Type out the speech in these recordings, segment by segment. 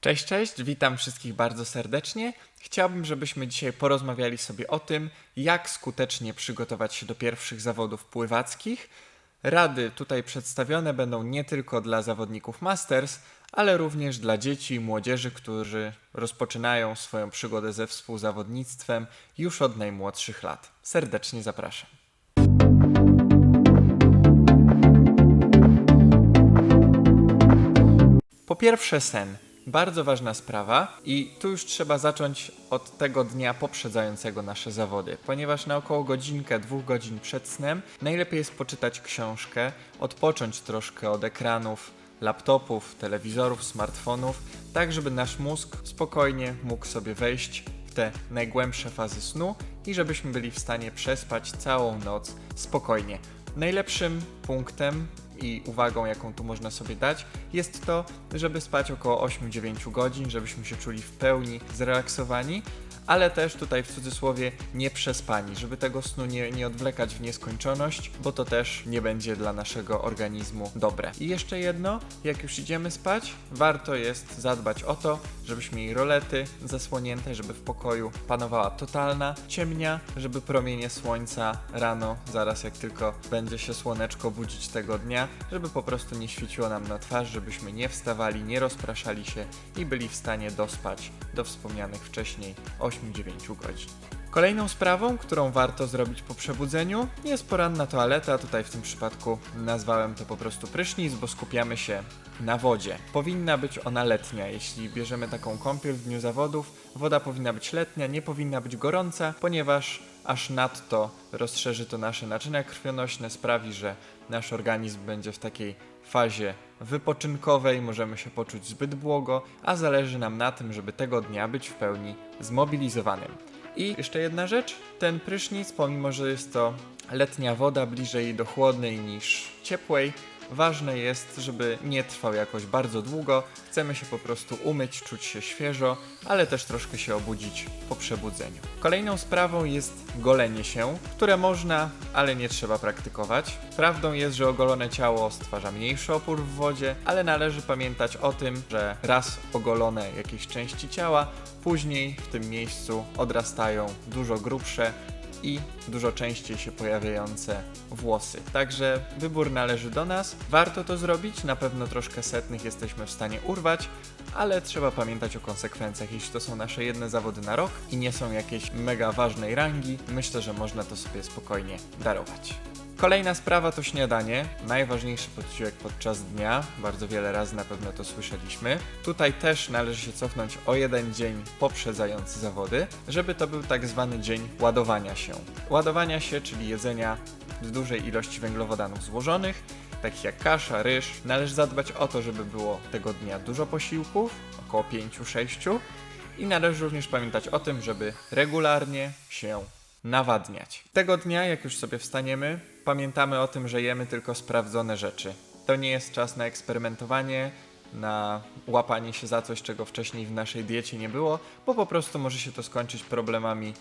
Cześć, cześć, witam wszystkich bardzo serdecznie. Chciałbym, żebyśmy dzisiaj porozmawiali sobie o tym, jak skutecznie przygotować się do pierwszych zawodów pływackich. Rady tutaj przedstawione będą nie tylko dla zawodników Masters, ale również dla dzieci i młodzieży, którzy rozpoczynają swoją przygodę ze współzawodnictwem już od najmłodszych lat. Serdecznie zapraszam. Po pierwsze sen. Bardzo ważna sprawa i tu już trzeba zacząć od tego dnia poprzedzającego nasze zawody, ponieważ na około godzinkę, dwóch godzin przed snem najlepiej jest poczytać książkę, odpocząć troszkę od ekranów, laptopów, telewizorów, smartfonów, tak żeby nasz mózg spokojnie mógł sobie wejść w te najgłębsze fazy snu i żebyśmy byli w stanie przespać całą noc spokojnie. Najlepszym punktem i uwagą, jaką tu można sobie dać, jest to, żeby spać około 8-9 godzin, żebyśmy się czuli w pełni zrelaksowani, ale też tutaj w cudzysłowie nie przespani, żeby tego snu nie, nie odwlekać w nieskończoność, bo to też nie będzie dla naszego organizmu dobre. I jeszcze jedno, jak już idziemy spać, warto jest zadbać o to, żebyśmy mieli rolety zasłonięte, żeby w pokoju panowała totalna ciemnia, żeby promienie słońca rano, zaraz jak tylko będzie się słoneczko budzić tego dnia, żeby po prostu nie świeciło nam na twarz, żebyśmy nie wstawali, nie rozpraszali się i byli w stanie dospać do wspomnianych wcześniej 8-9 godzin. Kolejną sprawą, którą warto zrobić po przebudzeniu, jest poranna toaleta. Tutaj w tym przypadku nazwałem to po prostu prysznic, bo skupiamy się na wodzie. Powinna być ona letnia. Jeśli bierzemy taką kąpiel w dniu zawodów, woda powinna być letnia, nie powinna być gorąca, ponieważ aż nadto rozszerzy to nasze naczynia krwionośne, sprawi, że nasz organizm będzie w takiej fazie wypoczynkowej, możemy się poczuć zbyt błogo, a zależy nam na tym, żeby tego dnia być w pełni zmobilizowanym. I jeszcze jedna rzecz, ten prysznic, pomimo że jest to letnia woda bliżej do chłodnej niż ciepłej, ważne jest, żeby nie trwał jakoś bardzo długo. Chcemy się po prostu umyć, czuć się świeżo, ale też troszkę się obudzić po przebudzeniu. Kolejną sprawą jest golenie się, które można, ale nie trzeba praktykować. Prawdą jest, że ogolone ciało stwarza mniejszy opór w wodzie, ale należy pamiętać o tym, że raz ogolone jakieś części ciała, później w tym miejscu odrastają dużo grubsze i dużo częściej się pojawiające włosy. Także wybór należy do nas. Warto to zrobić, na pewno troszkę setnych jesteśmy w stanie urwać, ale trzeba pamiętać o konsekwencjach. Jeśli to są nasze jedne zawody na rok i nie są jakieś mega ważnej rangi, myślę, że można to sobie spokojnie darować. Kolejna sprawa to śniadanie, najważniejszy posiłek podczas dnia, bardzo wiele razy na pewno to słyszeliśmy. Tutaj też należy się cofnąć o jeden dzień poprzedzający zawody, żeby to był tak zwany dzień ładowania się. Ładowania się, czyli jedzenia z dużej ilości węglowodanów złożonych, takich jak kasza, ryż. Należy zadbać o to, żeby było tego dnia dużo posiłków, około 5-6 i należy również pamiętać o tym, żeby regularnie się nawadniać. Tego dnia, jak już sobie wstaniemy, pamiętamy o tym, że jemy tylko sprawdzone rzeczy. To nie jest czas na eksperymentowanie, na łapanie się za coś, czego wcześniej w naszej diecie nie było, bo po prostu może się to skończyć problemami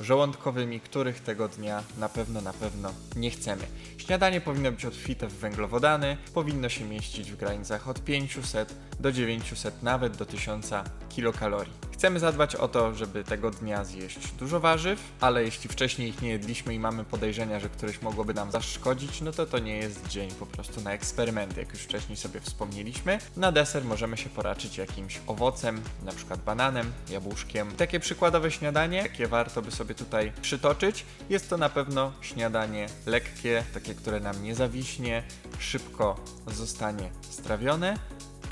żołądkowymi, których tego dnia na pewno, na pewno nie chcemy. Śniadanie powinno być obfite w węglowodany, powinno się mieścić w granicach od 500 do 900, nawet do 1000 kilokalorii. Chcemy zadbać o to, żeby tego dnia zjeść dużo warzyw, ale jeśli wcześniej ich nie jedliśmy i mamy podejrzenia, że któreś mogłoby nam zaszkodzić, no to to nie jest dzień po prostu na eksperymenty, jak już wcześniej sobie wspomnieliśmy. Na deser możemy się poraczyć jakimś owocem, na przykład bananem, jabłuszkiem. Takie przykładowe śniadanie, jakie warto by sobie tutaj przytoczyć, jest to na pewno śniadanie lekkie, takie, które nam nie zawiśnie, szybko zostanie strawione,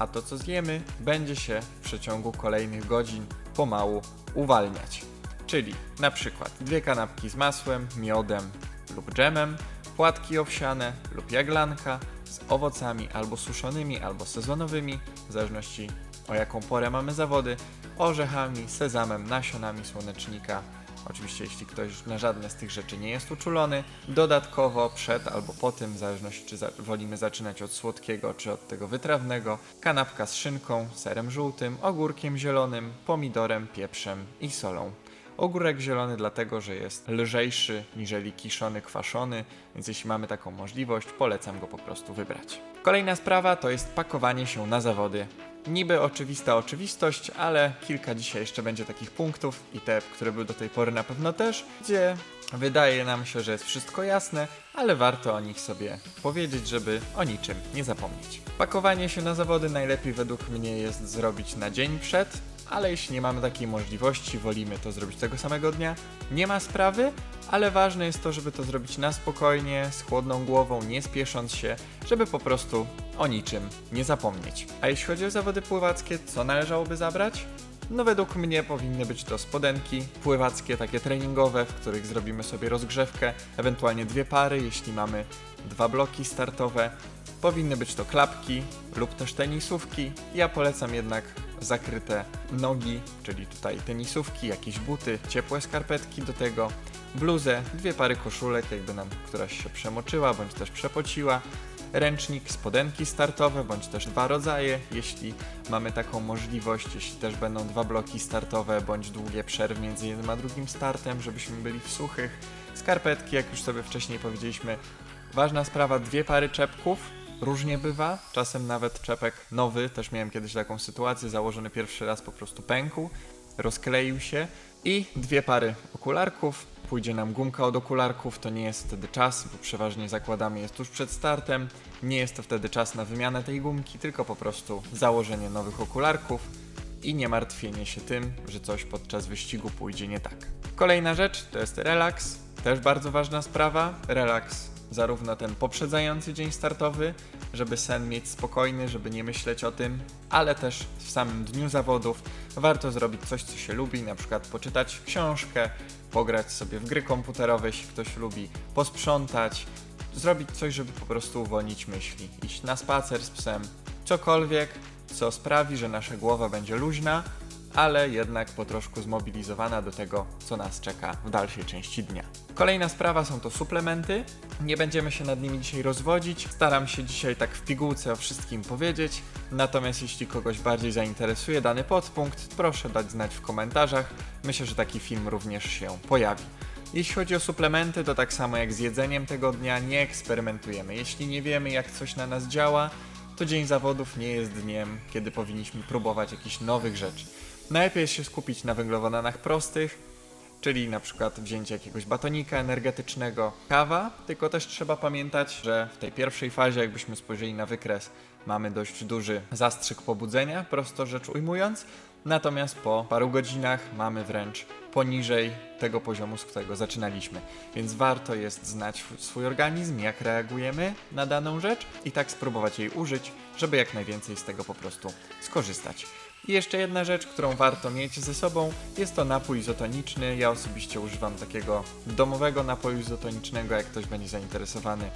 a to co zjemy będzie się w przeciągu kolejnych godzin pomału uwalniać. Czyli na przykład dwie kanapki z masłem, miodem lub dżemem, płatki owsiane lub jaglanka z owocami albo suszonymi, albo sezonowymi, w zależności o jaką porę mamy zawody, orzechami, sezamem, nasionami słonecznika, Oczywiście, jeśli ktoś na żadne z tych rzeczy nie jest uczulony, dodatkowo przed albo po tym, w zależności czy za wolimy zaczynać od słodkiego czy od tego wytrawnego, kanapka z szynką, serem żółtym, ogórkiem zielonym, pomidorem, pieprzem i solą. Ogórek zielony dlatego, że jest lżejszy niżeli kiszony, kwaszony, więc jeśli mamy taką możliwość, polecam go po prostu wybrać. Kolejna sprawa to jest pakowanie się na zawody Niby oczywista oczywistość, ale kilka dzisiaj jeszcze będzie takich punktów i te, które były do tej pory na pewno też, gdzie wydaje nam się, że jest wszystko jasne, ale warto o nich sobie powiedzieć, żeby o niczym nie zapomnieć. Pakowanie się na zawody najlepiej według mnie jest zrobić na dzień przed, ale jeśli nie mamy takiej możliwości, wolimy to zrobić tego samego dnia, nie ma sprawy, ale ważne jest to, żeby to zrobić na spokojnie, z chłodną głową, nie spiesząc się, żeby po prostu o niczym nie zapomnieć. A jeśli chodzi o zawody pływackie, co należałoby zabrać? No według mnie powinny być to spodenki pływackie, takie treningowe, w których zrobimy sobie rozgrzewkę, ewentualnie dwie pary, jeśli mamy dwa bloki startowe. Powinny być to klapki lub też tenisówki. Ja polecam jednak zakryte nogi, czyli tutaj tenisówki, jakieś buty, ciepłe skarpetki do tego, bluzę, dwie pary koszulek, jakby nam któraś się przemoczyła bądź też przepociła, ręcznik, spodenki startowe, bądź też dwa rodzaje, jeśli mamy taką możliwość, jeśli też będą dwa bloki startowe, bądź długie przerwy między jednym a drugim startem, żebyśmy byli w suchych. Skarpetki, jak już sobie wcześniej powiedzieliśmy, ważna sprawa, dwie pary czepków, różnie bywa, czasem nawet czepek nowy, też miałem kiedyś taką sytuację, założony pierwszy raz po prostu pękł, rozkleił się i dwie pary okularków, pójdzie nam gumka od okularków, to nie jest wtedy czas, bo przeważnie zakładamy je tuż przed startem. Nie jest to wtedy czas na wymianę tej gumki, tylko po prostu założenie nowych okularków i nie martwienie się tym, że coś podczas wyścigu pójdzie nie tak. Kolejna rzecz to jest relaks, też bardzo ważna sprawa. Relaks zarówno ten poprzedzający dzień startowy, żeby sen mieć spokojny, żeby nie myśleć o tym, ale też w samym dniu zawodów warto zrobić coś, co się lubi, na przykład poczytać książkę, pograć sobie w gry komputerowe, jeśli ktoś lubi, posprzątać, zrobić coś, żeby po prostu uwolnić myśli, iść na spacer z psem, cokolwiek, co sprawi, że nasza głowa będzie luźna, ale jednak po troszku zmobilizowana do tego, co nas czeka w dalszej części dnia. Kolejna sprawa są to suplementy. Nie będziemy się nad nimi dzisiaj rozwodzić. Staram się dzisiaj tak w pigułce o wszystkim powiedzieć. Natomiast jeśli kogoś bardziej zainteresuje dany podpunkt, proszę dać znać w komentarzach. Myślę, że taki film również się pojawi. Jeśli chodzi o suplementy, to tak samo jak z jedzeniem tego dnia, nie eksperymentujemy. Jeśli nie wiemy, jak coś na nas działa, to dzień zawodów nie jest dniem, kiedy powinniśmy próbować jakichś nowych rzeczy. Najlepiej jest się skupić na węglowodanach prostych, czyli na przykład wzięcie jakiegoś batonika energetycznego, kawa, tylko też trzeba pamiętać, że w tej pierwszej fazie, jakbyśmy spojrzeli na wykres, mamy dość duży zastrzyk pobudzenia, prosto rzecz ujmując, natomiast po paru godzinach mamy wręcz poniżej tego poziomu, z którego zaczynaliśmy. Więc warto jest znać swój organizm, jak reagujemy na daną rzecz i tak spróbować jej użyć, żeby jak najwięcej z tego po prostu skorzystać. I jeszcze jedna rzecz, którą warto mieć ze sobą, jest to napój izotoniczny. Ja osobiście używam takiego domowego napoju izotonicznego, jak ktoś będzie zainteresowany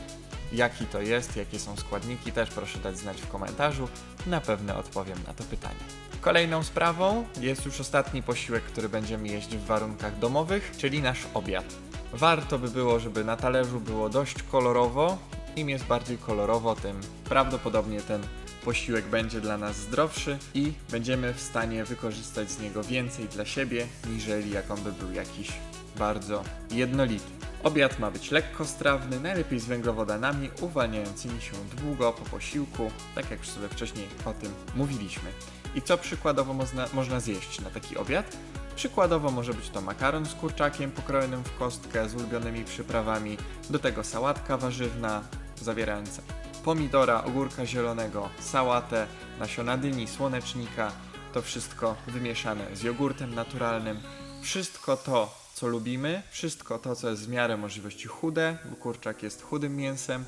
jaki to jest, jakie są składniki, też proszę dać znać w komentarzu. Na pewno odpowiem na to pytanie. Kolejną sprawą jest już ostatni posiłek, który będziemy jeść w warunkach domowych, czyli nasz obiad. Warto by było, żeby na talerzu było dość kolorowo. Im jest bardziej kolorowo, tym prawdopodobnie ten posiłek będzie dla nas zdrowszy i będziemy w stanie wykorzystać z niego więcej dla siebie, niżeli jak on by był jakiś bardzo jednolity. Obiad ma być lekkostrawny, najlepiej z węglowodanami uwalniającymi się długo po posiłku, tak jak już sobie wcześniej o tym mówiliśmy. I co przykładowo można, można zjeść na taki obiad? Przykładowo może być to makaron z kurczakiem pokrojonym w kostkę z ulubionymi przyprawami, do tego sałatka warzywna zawierająca pomidora, ogórka zielonego, sałatę, nasiona dyni, słonecznika, to wszystko wymieszane z jogurtem naturalnym. Wszystko to, co lubimy, wszystko to, co jest w miarę możliwości chude, bo kurczak jest chudym mięsem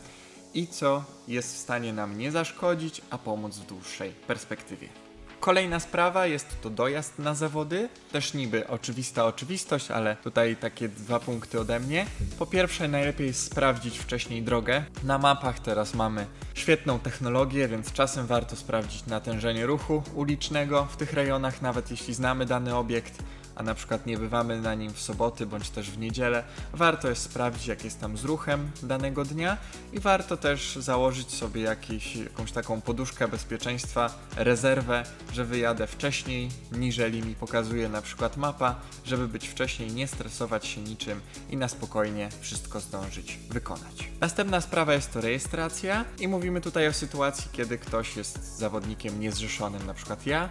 i co jest w stanie nam nie zaszkodzić, a pomóc w dłuższej perspektywie. Kolejna sprawa jest to dojazd na zawody. Też niby oczywista oczywistość, ale tutaj takie dwa punkty ode mnie. Po pierwsze, najlepiej sprawdzić wcześniej drogę. Na mapach teraz mamy świetną technologię, więc czasem warto sprawdzić natężenie ruchu ulicznego w tych rejonach, nawet jeśli znamy dany obiekt a na przykład nie bywamy na nim w soboty bądź też w niedzielę, warto jest sprawdzić, jak jest tam z ruchem danego dnia i warto też założyć sobie jakiś, jakąś taką poduszkę bezpieczeństwa, rezerwę, że wyjadę wcześniej, niżeli mi pokazuje na przykład mapa, żeby być wcześniej, nie stresować się niczym i na spokojnie wszystko zdążyć wykonać. Następna sprawa jest to rejestracja i mówimy tutaj o sytuacji, kiedy ktoś jest zawodnikiem niezrzeszonym, na przykład ja,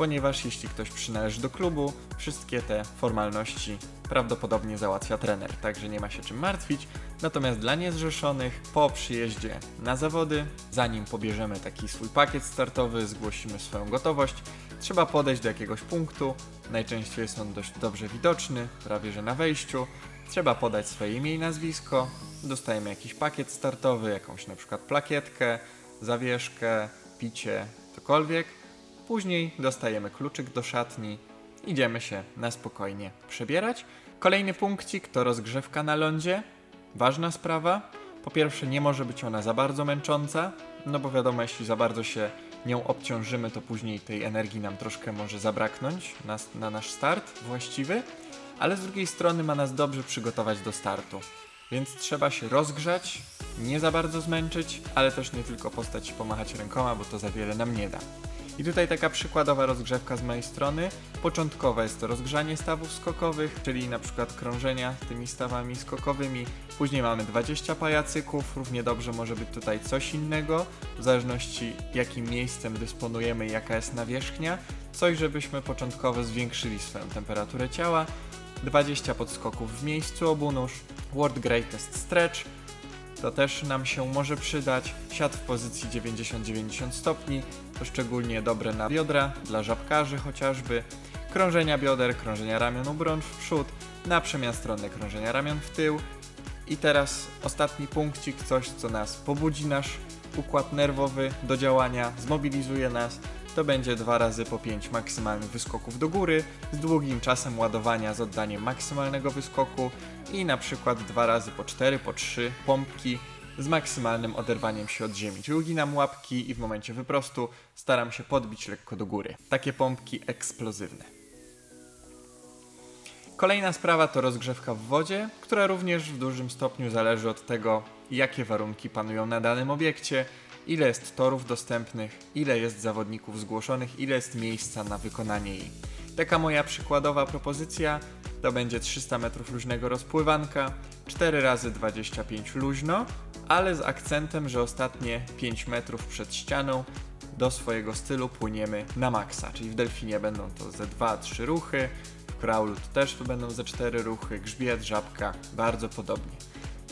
ponieważ jeśli ktoś przynależy do klubu, wszystkie te formalności prawdopodobnie załatwia trener, także nie ma się czym martwić. Natomiast dla niezrzeszonych, po przyjeździe na zawody, zanim pobierzemy taki swój pakiet startowy, zgłosimy swoją gotowość, trzeba podejść do jakiegoś punktu, najczęściej jest on dość dobrze widoczny, prawie że na wejściu, trzeba podać swoje imię i nazwisko, dostajemy jakiś pakiet startowy, jakąś na przykład plakietkę, zawieszkę, picie, cokolwiek. Później dostajemy kluczyk do szatni, idziemy się na spokojnie przebierać. Kolejny punkcik to rozgrzewka na lądzie. Ważna sprawa. Po pierwsze, nie może być ona za bardzo męcząca, no bo wiadomo, jeśli za bardzo się nią obciążymy, to później tej energii nam troszkę może zabraknąć na, na nasz start właściwy, ale z drugiej strony ma nas dobrze przygotować do startu. Więc trzeba się rozgrzać, nie za bardzo zmęczyć, ale też nie tylko postać pomachać rękoma, bo to za wiele nam nie da. I tutaj taka przykładowa rozgrzewka z mojej strony. Początkowa jest to rozgrzanie stawów skokowych, czyli na przykład krążenia tymi stawami skokowymi. Później mamy 20 pajacyków, równie dobrze może być tutaj coś innego, w zależności jakim miejscem dysponujemy jaka jest nawierzchnia. Coś, żebyśmy początkowo zwiększyli swoją temperaturę ciała. 20 podskoków w miejscu obu nóż, World Greatest Stretch, to też nam się może przydać. Siad w pozycji 90-90 stopni, to szczególnie dobre na biodra, dla żabkarzy chociażby. Krążenia bioder, krążenia ramion obrącz w przód, na przemian stronne krążenia ramion w tył. I teraz ostatni punkcik, coś co nas pobudzi nasz układ nerwowy do działania, zmobilizuje nas. To będzie dwa razy po 5 maksymalnych wyskoków do góry, z długim czasem ładowania z oddaniem maksymalnego wyskoku i na przykład dwa razy po 4, po 3 pompki z maksymalnym oderwaniem się od ziemi. Czyli uginam łapki i w momencie wyprostu staram się podbić lekko do góry. Takie pompki eksplozywne. Kolejna sprawa to rozgrzewka w wodzie, która również w dużym stopniu zależy od tego, jakie warunki panują na danym obiekcie, ile jest torów dostępnych, ile jest zawodników zgłoszonych, ile jest miejsca na wykonanie jej. Taka moja przykładowa propozycja to będzie 300 metrów luźnego rozpływanka, 4 razy 25 luźno, ale z akcentem, że ostatnie 5 metrów przed ścianą do swojego stylu płyniemy na maksa, czyli w delfinie będą to ze 2-3 ruchy, w crawlu to też to będą ze 4 ruchy, grzbiet, żabka, bardzo podobnie.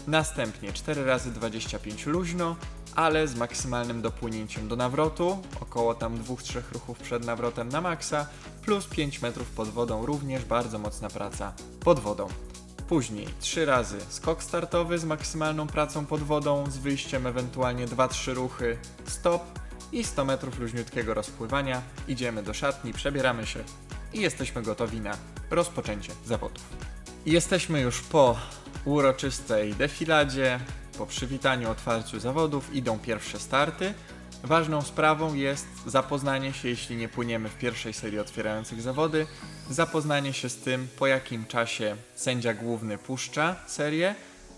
Następnie 4 razy 25 luźno, ale z maksymalnym dopłynięciem do nawrotu, około tam 2-3 ruchów przed nawrotem na maksa, plus 5 metrów pod wodą, również bardzo mocna praca pod wodą. Później 3 razy skok startowy z maksymalną pracą pod wodą, z wyjściem ewentualnie 2-3 ruchy, stop i 100 metrów luźniutkiego rozpływania. Idziemy do szatni, przebieramy się i jesteśmy gotowi na rozpoczęcie zawodów. Jesteśmy już po uroczystej defiladzie, po przywitaniu, otwarciu zawodów idą pierwsze starty. Ważną sprawą jest zapoznanie się, jeśli nie płyniemy w pierwszej serii otwierających zawody, zapoznanie się z tym, po jakim czasie sędzia główny puszcza serię,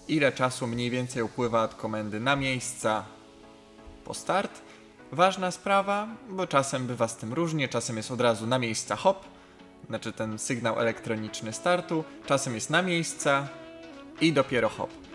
ile czasu mniej więcej upływa od komendy na miejsca po start. Ważna sprawa, bo czasem bywa z tym różnie, czasem jest od razu na miejsca hop, znaczy ten sygnał elektroniczny startu, czasem jest na miejsca i dopiero hop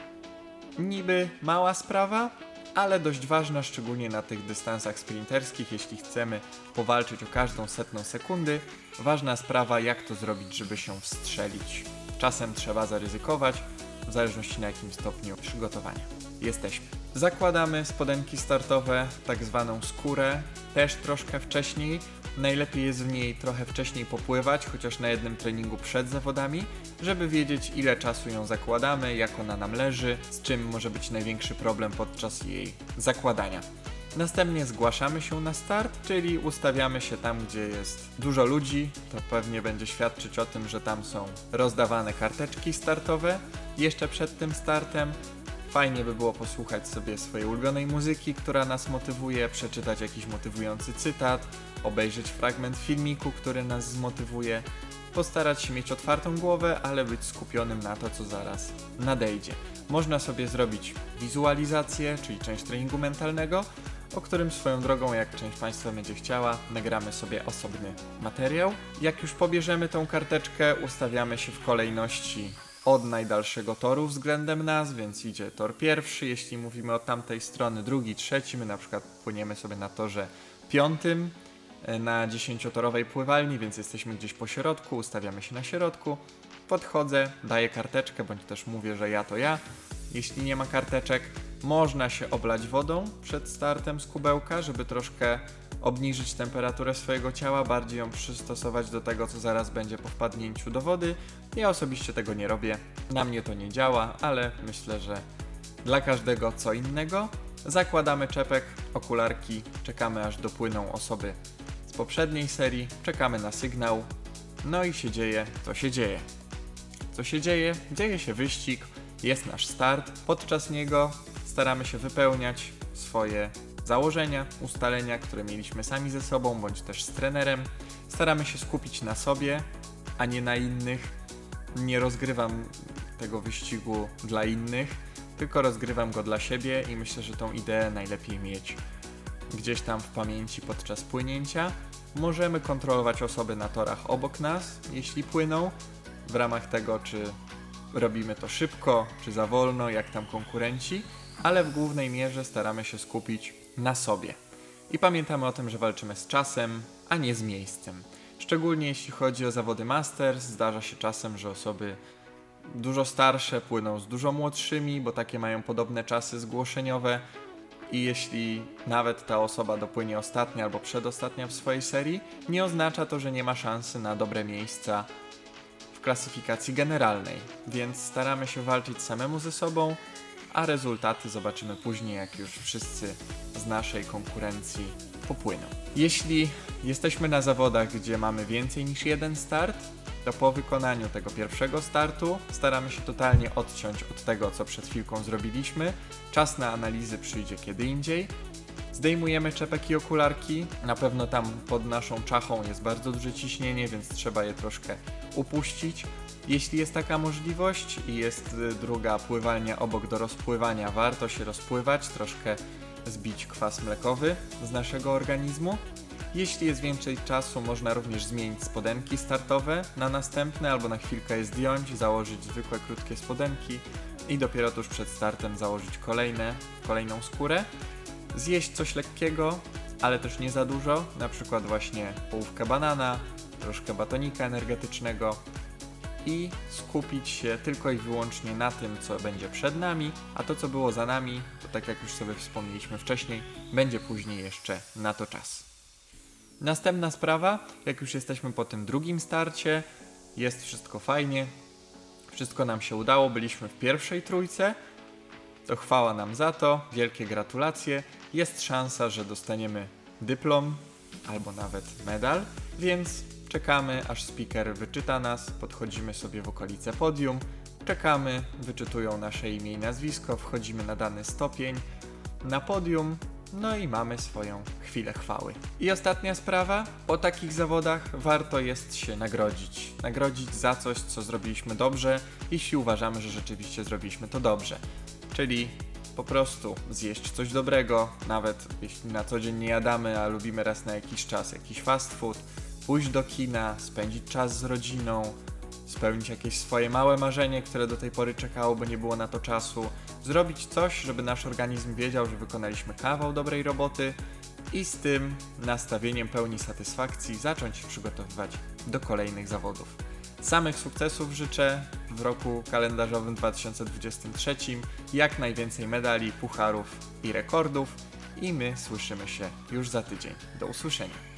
niby mała sprawa, ale dość ważna, szczególnie na tych dystansach sprinterskich, jeśli chcemy powalczyć o każdą setną sekundy. Ważna sprawa, jak to zrobić, żeby się wstrzelić. Czasem trzeba zaryzykować, w zależności na jakim stopniu przygotowania jesteśmy. Zakładamy spodenki startowe, tak zwaną skórę, też troszkę wcześniej. Najlepiej jest w niej trochę wcześniej popływać, chociaż na jednym treningu przed zawodami, żeby wiedzieć ile czasu ją zakładamy, jak ona nam leży, z czym może być największy problem podczas jej zakładania. Następnie zgłaszamy się na start, czyli ustawiamy się tam, gdzie jest dużo ludzi. To pewnie będzie świadczyć o tym, że tam są rozdawane karteczki startowe jeszcze przed tym startem. Fajnie by było posłuchać sobie swojej ulubionej muzyki, która nas motywuje, przeczytać jakiś motywujący cytat, obejrzeć fragment filmiku, który nas zmotywuje. postarać się mieć otwartą głowę, ale być skupionym na to, co zaraz nadejdzie. Można sobie zrobić wizualizację, czyli część treningu mentalnego, o którym swoją drogą, jak część Państwa będzie chciała, nagramy sobie osobny materiał. Jak już pobierzemy tą karteczkę, ustawiamy się w kolejności od najdalszego toru względem nas, więc idzie tor pierwszy, jeśli mówimy od tamtej strony, drugi, trzeci, my na przykład płyniemy sobie na torze piątym e, na dziesięciotorowej pływalni, więc jesteśmy gdzieś po środku, ustawiamy się na środku, podchodzę, daję karteczkę, bądź też mówię, że ja to ja. Jeśli nie ma karteczek, można się oblać wodą przed startem z kubełka, żeby troszkę obniżyć temperaturę swojego ciała, bardziej ją przystosować do tego, co zaraz będzie po wpadnięciu do wody. Ja osobiście tego nie robię, na mnie to nie działa, ale myślę, że dla każdego co innego. Zakładamy czepek, okularki, czekamy aż dopłyną osoby z poprzedniej serii, czekamy na sygnał, no i się dzieje, co się dzieje. Co się dzieje? Dzieje się wyścig, jest nasz start. Podczas niego staramy się wypełniać swoje założenia, ustalenia, które mieliśmy sami ze sobą bądź też z trenerem. Staramy się skupić na sobie, a nie na innych. Nie rozgrywam tego wyścigu dla innych, tylko rozgrywam go dla siebie i myślę, że tą ideę najlepiej mieć gdzieś tam w pamięci podczas płynięcia. Możemy kontrolować osoby na torach obok nas, jeśli płyną, w ramach tego, czy robimy to szybko, czy za wolno, jak tam konkurenci, ale w głównej mierze staramy się skupić na sobie. I pamiętamy o tym, że walczymy z czasem, a nie z miejscem. Szczególnie jeśli chodzi o zawody Masters, zdarza się czasem, że osoby dużo starsze płyną z dużo młodszymi, bo takie mają podobne czasy zgłoszeniowe. I jeśli nawet ta osoba dopłynie ostatnia albo przedostatnia w swojej serii, nie oznacza to, że nie ma szansy na dobre miejsca w klasyfikacji generalnej. Więc staramy się walczyć samemu ze sobą, a rezultaty zobaczymy później, jak już wszyscy z naszej konkurencji popłyną. Jeśli jesteśmy na zawodach, gdzie mamy więcej niż jeden start, to po wykonaniu tego pierwszego startu staramy się totalnie odciąć od tego, co przed chwilką zrobiliśmy. Czas na analizy przyjdzie kiedy indziej. Zdejmujemy czepek i okularki. Na pewno tam pod naszą czachą jest bardzo duże ciśnienie, więc trzeba je troszkę upuścić. Jeśli jest taka możliwość i jest y, druga pływalnia obok do rozpływania, warto się rozpływać, troszkę zbić kwas mlekowy z naszego organizmu. Jeśli jest więcej czasu, można również zmienić spodenki startowe na następne albo na chwilkę je zdjąć, założyć zwykłe krótkie spodenki i dopiero tuż przed startem założyć kolejne, kolejną skórę. Zjeść coś lekkiego, ale też nie za dużo, na przykład właśnie połówkę banana, troszkę batonika energetycznego i skupić się tylko i wyłącznie na tym, co będzie przed nami, a to, co było za nami, to tak jak już sobie wspomnieliśmy wcześniej, będzie później jeszcze na to czas. Następna sprawa, jak już jesteśmy po tym drugim starcie, jest wszystko fajnie, wszystko nam się udało, byliśmy w pierwszej trójce, to chwała nam za to, wielkie gratulacje. Jest szansa, że dostaniemy dyplom albo nawet medal, więc czekamy aż speaker wyczyta nas, podchodzimy sobie w okolice podium, czekamy, wyczytują nasze imię i nazwisko, wchodzimy na dany stopień, na podium, no i mamy swoją chwilę chwały. I ostatnia sprawa, po takich zawodach warto jest się nagrodzić. Nagrodzić za coś, co zrobiliśmy dobrze, jeśli uważamy, że rzeczywiście zrobiliśmy to dobrze. Czyli po prostu zjeść coś dobrego, nawet jeśli na co dzień nie jadamy, a lubimy raz na jakiś czas jakiś fast food, pójść do kina, spędzić czas z rodziną, spełnić jakieś swoje małe marzenie, które do tej pory czekało, bo nie było na to czasu, zrobić coś, żeby nasz organizm wiedział, że wykonaliśmy kawał dobrej roboty i z tym nastawieniem pełni satysfakcji zacząć przygotowywać do kolejnych zawodów. Samych sukcesów życzę w roku kalendarzowym 2023, jak najwięcej medali, pucharów i rekordów i my słyszymy się już za tydzień. Do usłyszenia.